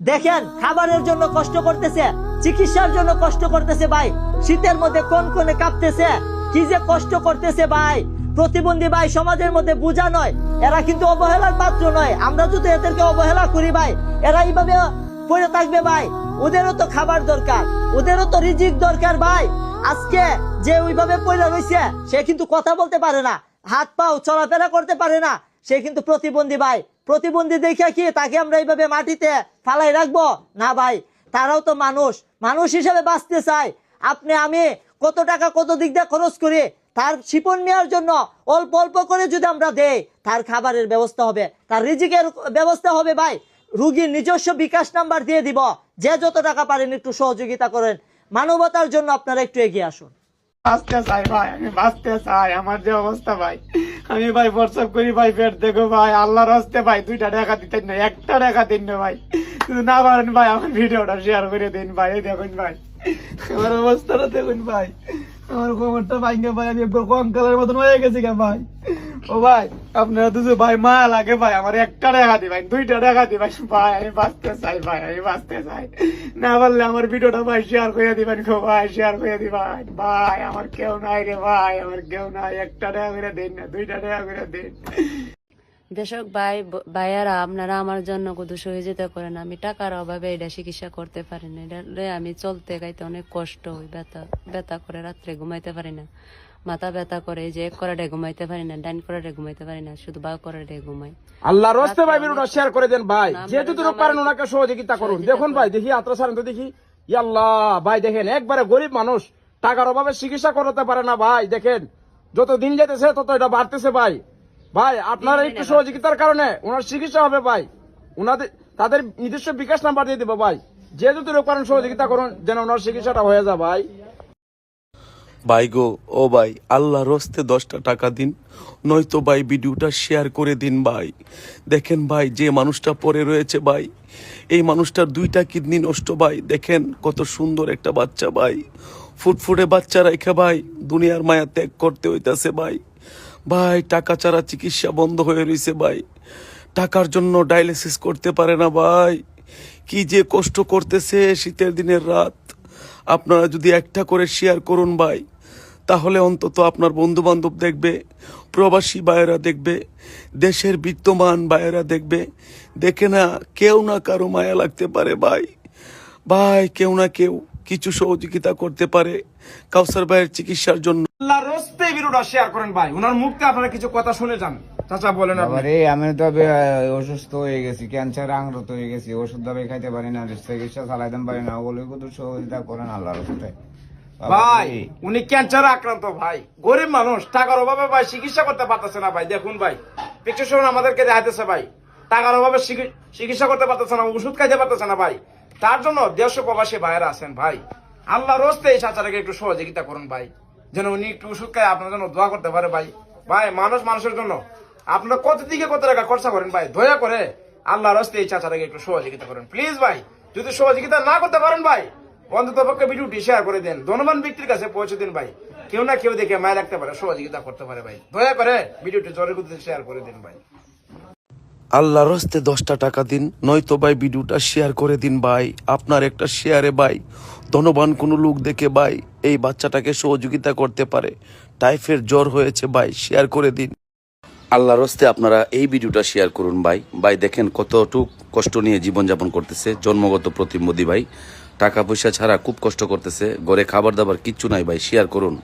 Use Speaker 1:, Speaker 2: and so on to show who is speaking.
Speaker 1: দেখেন, খাবারের জন্য কষ্ট করতেছে, চিকিৎসার জন্য কষ্ট করতেছে ভাই। শীতের মধ্যে কোন কোনে কাঁপতেছে? কি যে কষ্ট করতেছে ভাই। প্রতিবন্ধী ভাই, সমাজের মধ্যে বোঝা নয়, এরা কিন্তু অবহেলার পাত্র নয়। আমরা যদি এদেরকে অবহেলা করি ভাই, এরা এইভাবে পড়ে থাকবে ভাই। ওদেরও তো খাবার দরকার, ওদেরও তো রিজিক দরকার ভাই। আজকে যে ওইভাবে পড়ে রয়েছে, সে কিন্তু কথা বলতে পারে না হাত পাও চলাফেরা করতে পারে না। সে কিন্তু প্রতিবন্ধী ভাই। প্রতিবন্ধী দেখে কি তাকে আমরা এইভাবে মাটিতে ফালাই রাখব? না ভাই, তারাও তো মানুষ। মানুষ হিসেবে বাঁচতে চায়। আপনি, আমি কত টাকা, কত দিক দিয়ে খরচ করি, তার শিপন নেওয়ার জন্য অল্প অল্প করে যদি আমরা দেই, তার খাবারের ব্যবস্থা হবে। তার রিজিকের ব্যবস্থা হবে ভাই। রুগীর নিজস্ব বিকাশ নাম্বার দিয়ে দিব। যে যত টাকা পারেন একটু সহযোগিতা করেন। মানবতার জন্য আপনারা একটু এগিয়ে আসুন।
Speaker 2: বাঁচতে চাই ভাই, আমি বাঁচতে চাই। আমার যে অবস্থা ভাই। আমি ভাই হোয়াটসঅ্যাপ করি, ভাই ফের দেখো ভাই, আল্লাহর হস্তে ভাই দুইটা টাকা দিতেন না, একটা টাকা দিন না ভাই। শুধু না পারেন ভাই, আমার ভিডিওটা শেয়ার করে দিন ভাই, এই দেখুন ভাই। আমার অবস্থাটা দেখুন ভাই। আমার খবরটা ভাঙ্গে ভাই, আমি কঙ্কালের মতন হয়ে গেছি ভাই। ও ভাই, আপনারা দুটো ভাই মায়া লাগে ভাই, আমার একটা টাকা দি ভাই, দুইটা টাকা দি ভাই ভাই আমি বাঁচতে চাই, ভাই, আমি বাঁচতে চাই। না পারলে আমার ভিডিওটা ভাই শেয়ার করে দিবেন গো, ভাই শেয়ার করে দিবেন। ভাই, আমার কেউ নাই রে ভাই, আমার কেউ নাই। একটা টাকা করে দিন না, দুইটা টাকা করে দিন।
Speaker 3: দর্শক ভাই ভাইয়ারা, আপনারা আমার জন্য কত সহযোগিতা করেন আমি টাকার অভাবে এটা চিকিৎসা করতে পারি না। এটা আমি চলতে গাইতে অনেক কষ্ট হয়, ব্যথা ব্যথা করে রাত্রে ঘুমাইতে পারি না। মাথা ব্যথা করে যে এক করাটে ঘুমাইতে পারি না ডাইন করাটে ঘুমাইতে পারি না শুধু বা করাটে ঘুমাই।
Speaker 4: আল্লাহ রস্তে ভাই ভিডিওটা শেয়ার করে দেন ভাই। যে যতটুকু পারেন ওনাকে সহযোগিতা করুন। দেখুন ভাই দেখি আত্রা সারেন তো দেখি। ইয়াল্লাহ ভাই দেখেন একবারে গরিব মানুষ টাকার অভাবে চিকিৎসা করাতে পারে না ভাই দেখেন। যত দিন যেতেছে তত এটা বাড়তেছে ভাই। ভাই আপনার একটু সহযোগিতার কারণে ওনার চিকিৎসা হবে ভাই। ওনাদের তাদের নিজস্ব বিকাশ নাম্বার দিয়ে দেবো ভাই। যে যতটুকু পারেন সহযোগিতা করুন যেন ওনার চিকিৎসাটা হয়ে যায় ভাই।
Speaker 5: ভাই গো, ও ভাই আল্লাহ রস্তে দশটা টাকা দিন, নয়তো ভাই ভিডিওটা শেয়ার করে দিন ভাই। দেখেন ভাই, যে মানুষটা পরে রয়েছে ভাই, এই মানুষটার দুইটা কিডনি নষ্ট ভাই, দেখেন কত সুন্দর একটা বাচ্চা ভাই। ফুটফুটে বাচ্চা রেখে ভাই, দুনিয়ার মায়া ত্যাগ করতে হইতাছে ভাই। ভাই, টাকা ছাড়া চিকিৎসা বন্ধ হয়ে রয়েছে ভাই। টাকার জন্য ডায়ালিসিস করতে পারে না ভাই। কি যে কষ্ট করতেছে শীতের দিনের রাত। আপনারা যদি একটা করে শেয়ার করুন ভাই, তাহলে অন্তত আপনার বন্ধুবান্ধব দেখবে, প্রবাসী বায়েরা দেখবে, দেশের বিত্তমান বায়েরা দেখবে, দেখে না কেউ না কারও মায়া লাগতে পারে ভাই। ভাই, কেউ না কেউ কিছু সহযোগিতা করতে পারে কাউসার ভাইয়ের চিকিৎসার জন্য।
Speaker 4: আল্লাহ রস্তে ভিডিওটা শেয়ার করেন ভাই। ওনার আপনারা কিছু কথা শুনে যান। চাচা বলেন
Speaker 6: আমি তো অসুস্থ হয়ে গেছি ক্যান্সার আংরত হয়ে গেছি ওষুধ দাবাই খাইতে পারি না চিকিৎসা চালাইতে পারি না ওগুলো কিন্তু সহযোগিতা করেন আল্লাহর হস্তে
Speaker 4: ভাই উনি ক্যান্সার আক্রান্ত ভাই। গরিব মানুষ টাকার অভাবে ভাই চিকিৎসা করতে পারতেছে না ভাই। দেখুন ভাই পিকচার আমাদেরকে দেখাইতেছে ভাই। টাকার অভাবে চিকিৎসা করতে পারতেছে না ওষুধ খাইতে পারতেছে না ভাই। তার জন্য দেশ প্রবাসী ভাইয়েরা আছেন ভাই। আল্লাহ রস্তে এই চাচাটাকে একটু সহযোগিতা করুন ভাই। যেন উনি একটু ওষুধ খাই আপনার জন্য দোয়া করতে পারে ভাই। ভাই, মানুষ মানুষের জন্য। আপনারা কত দিকে কত টাকা খরচা করেন ভাই? দয়া করে আল্লাহ রস্তে এই চাচাটাকে একটু সহযোগিতা করেন। প্লিজ ভাই, যদি সহযোগিতা না করতে পারেন ভাই অন্তত পক্ষে ভিডিওটি শেয়ার করে দেন। ধনবান ব্যক্তির কাছে পৌঁছে দিন ভাই। কেউ না কেউ দেখে মায় রাখতে পারে, সহযোগিতা করতে পারে ভাই। দয়া করে ভিডিওটি জোরের শেয়ার করে দিন ভাই।
Speaker 5: আল্লাহ রস্তে দশটা টাকা দিন, নয়তো ভাই ভিডিওটা শেয়ার করে দিন ভাই। আপনার একটা শেয়ারে ভাই, ধনবান কোনো লোক দেখে ভাই, এই বাচ্চাটাকে সহযোগিতা করতে পারে। টাইফের জ্বর হয়েছে ভাই শেয়ার করে দিন। আল্লাহ রস্তে আপনারা এই ভিডিওটা শেয়ার করুন ভাই। ভাই দেখেন কতটুক কষ্ট নিয়ে জীবনযাপন করতেছে, জন্মগত প্রতিমোদী ভাই। টাকা পয়সা ছাড়া খুব কষ্ট করতেছে, ঘরে খাবার দাবার কিচ্ছু নাই ভাই শেয়ার করুন।